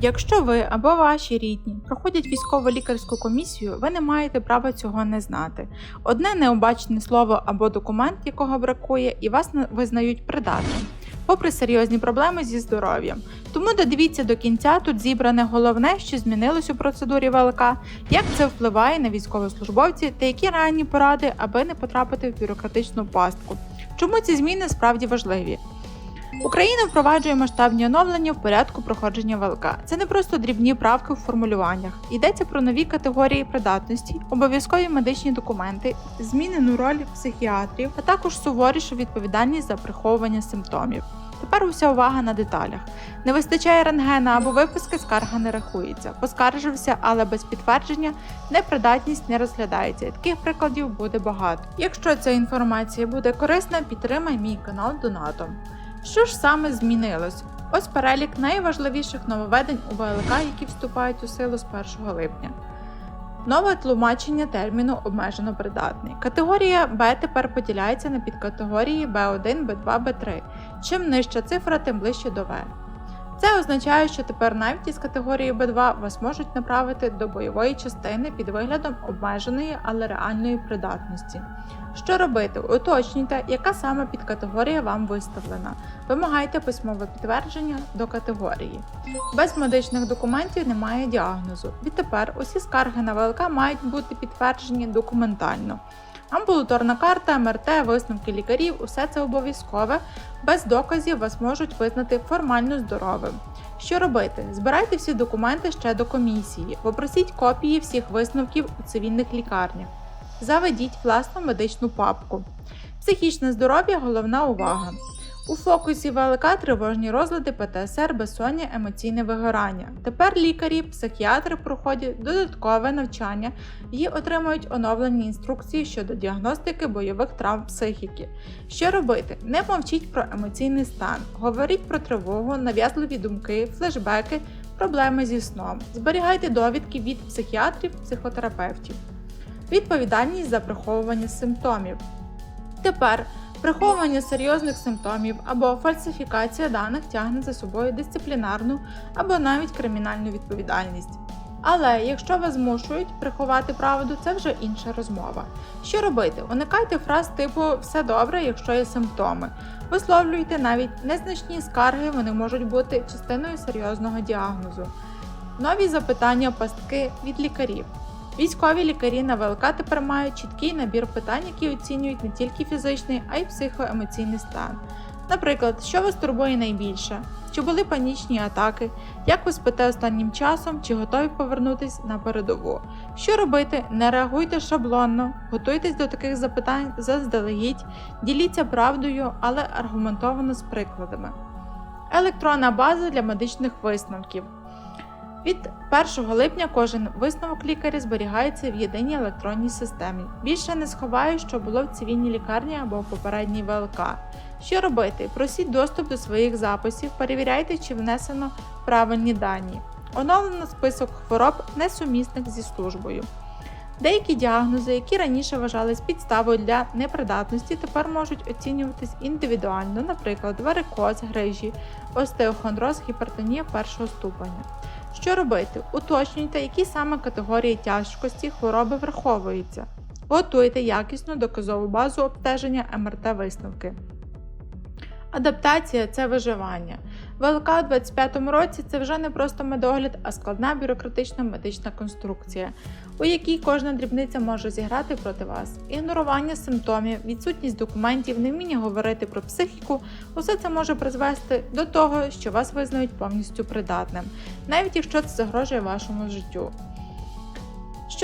Якщо ви або ваші рідні проходять військово-лікарську комісію, ви не маєте права цього не знати. Одне необачне слово або документ, якого бракує, і вас визнають придатним, попри серйозні проблеми зі здоров'ям. Тому додивіться до кінця тут зібране головне, що змінилось у процедурі ВЛК, як це впливає на військовослужбовців та які реальні поради, аби не потрапити в бюрократичну пастку. Чому ці зміни справді важливі? Україна впроваджує масштабні оновлення в порядку проходження ВЛК. Це не просто дрібні правки в формулюваннях. Йдеться про нові категорії придатності, обов'язкові медичні документи, змінену роль психіатрів, а також суворішу відповідальність за приховування симптомів. Тепер уся увага на деталях. Не вистачає рентгена або виписки, скарга не рахується. Поскаржився, але без підтвердження непридатність не розглядається. І Таких прикладів буде багато. Якщо ця інформація буде корисна, підтримай мій канал донатом. Що ж саме змінилось? Ось перелік найважливіших нововведень у ВЛК, які вступають у силу з 1 липня. Нове тлумачення терміну обмежено придатний. Категорія Б тепер поділяється на підкатегорії Б1, Б2, Б3. Чим нижча цифра, тим ближче до В. Це означає, що тепер навіть із категорії Б2 вас можуть направити до бойової частини під виглядом обмеженої, але реальної придатності. Що робити? Уточнюйте, яка саме підкатегорія вам виставлена. Вимагайте письмове підтвердження до категорії. Без медичних документів немає діагнозу. Відтепер усі скарги на ВЛК мають бути підтверджені документально. Амбулаторна карта, МРТ, висновки лікарів усе це обов'язкове. Без доказів вас можуть визнати формально здоровим. Що робити? Збирайте всі документи ще до комісії, попросіть копії всіх висновків у цивільних лікарнях. Заведіть власну медичну папку. Психічне здоров'я головна увага. У фокусі ВЛК тривожні розлади, ПТСР, безсоння, емоційне вигорання. Тепер лікарі, психіатри проходять додаткове навчання і отримують оновлені інструкції щодо діагностики бойових травм психіки. Що робити? Не мовчіть про емоційний стан, говоріть про тривогу, нав'язливі думки, флешбеки, проблеми зі сном. Зберігайте довідки від психіатрів, психотерапевтів. Відповідальність за приховування симптомів. Тепер приховування серйозних симптомів або фальсифікація даних тягне за собою дисциплінарну або навіть кримінальну відповідальність. Але якщо вас змушують приховати правду, це вже інша розмова. Що робити? Уникайте фраз типу все добре, якщо є симптоми. Висловлюйте навіть незначні скарги, вони можуть бути частиною серйозного діагнозу. Нові запитання пастки від лікарів. Військові лікарі на ВЛК тепер мають чіткий набір питань, які оцінюють не тільки фізичний, а й психоемоційний стан. Наприклад, що вас турбує найбільше? Чи були панічні атаки? Як ви спите останнім часом, чи готові повернутися на передову? Що робити? Не реагуйте шаблонно, готуйтесь до таких запитань заздалегідь, діліться правдою, але аргументовано з прикладами. Електронна база для медичних висновків. Від 1 липня кожен висновок лікаря зберігається в єдиній електронній системі. Більше не сховаю, що було в цивільній лікарні або в попередній ВЛК. Що робити? Просіть доступ до своїх записів, перевіряйте, чи внесено правильні дані. Оновлено список хвороб несумісних зі службою. Деякі діагнози, які раніше вважались підставою для непридатності, тепер можуть оцінюватись індивідуально, наприклад, варикоз, грижі, остеохондроз, гіпертонія першого ступеня. Що робити? Уточнюйте, які саме категорії тяжкості хвороби враховуються. Готуйте якісну доказову базу обстеження МРТ-висновки. Адаптація це виживання. ВЛК у 2025 році це вже не просто медогляд, а складна бюрократична медична конструкція, у якій кожна дрібниця може зіграти проти вас. Ігнорування симптомів, відсутність документів, невміння говорити про психіку усе це може призвести до того, що вас визнають повністю придатним, навіть якщо це загрожує вашому життю.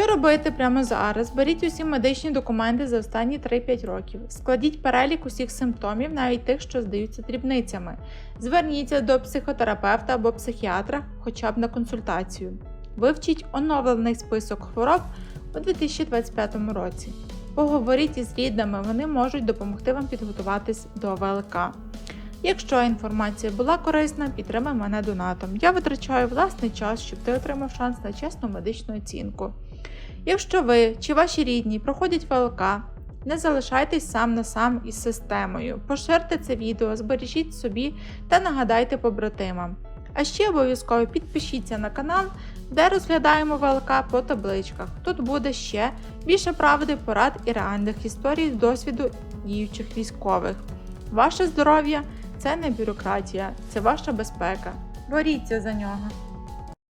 Що робити прямо зараз? Беріть усі медичні документи за останні 3-5 років, складіть перелік усіх симптомів, навіть тих, що здаються дрібницями. Зверніться до психотерапевта або психіатра хоча б на консультацію. Вивчіть оновлений список хвороб у 2025 році. Поговоріть із рідними, вони можуть допомогти вам підготуватись до ВЛК. Якщо інформація була корисна, підтримай мене донатом. Я витрачаю власний час, щоб ти отримав шанс на чесну медичну оцінку. Якщо ви чи ваші рідні проходять ВЛК, не залишайтесь сам на сам із системою. Поширте це відео, збережіть собі та нагадайте побратимам. А ще обов'язково підпишіться на канал, де розглядаємо ВЛК по табличках. Тут буде ще більше правди, порад і реальних історій з досвіду діючих військових. Ваше здоров'я це не бюрократія, це ваша безпека. Боріться за нього.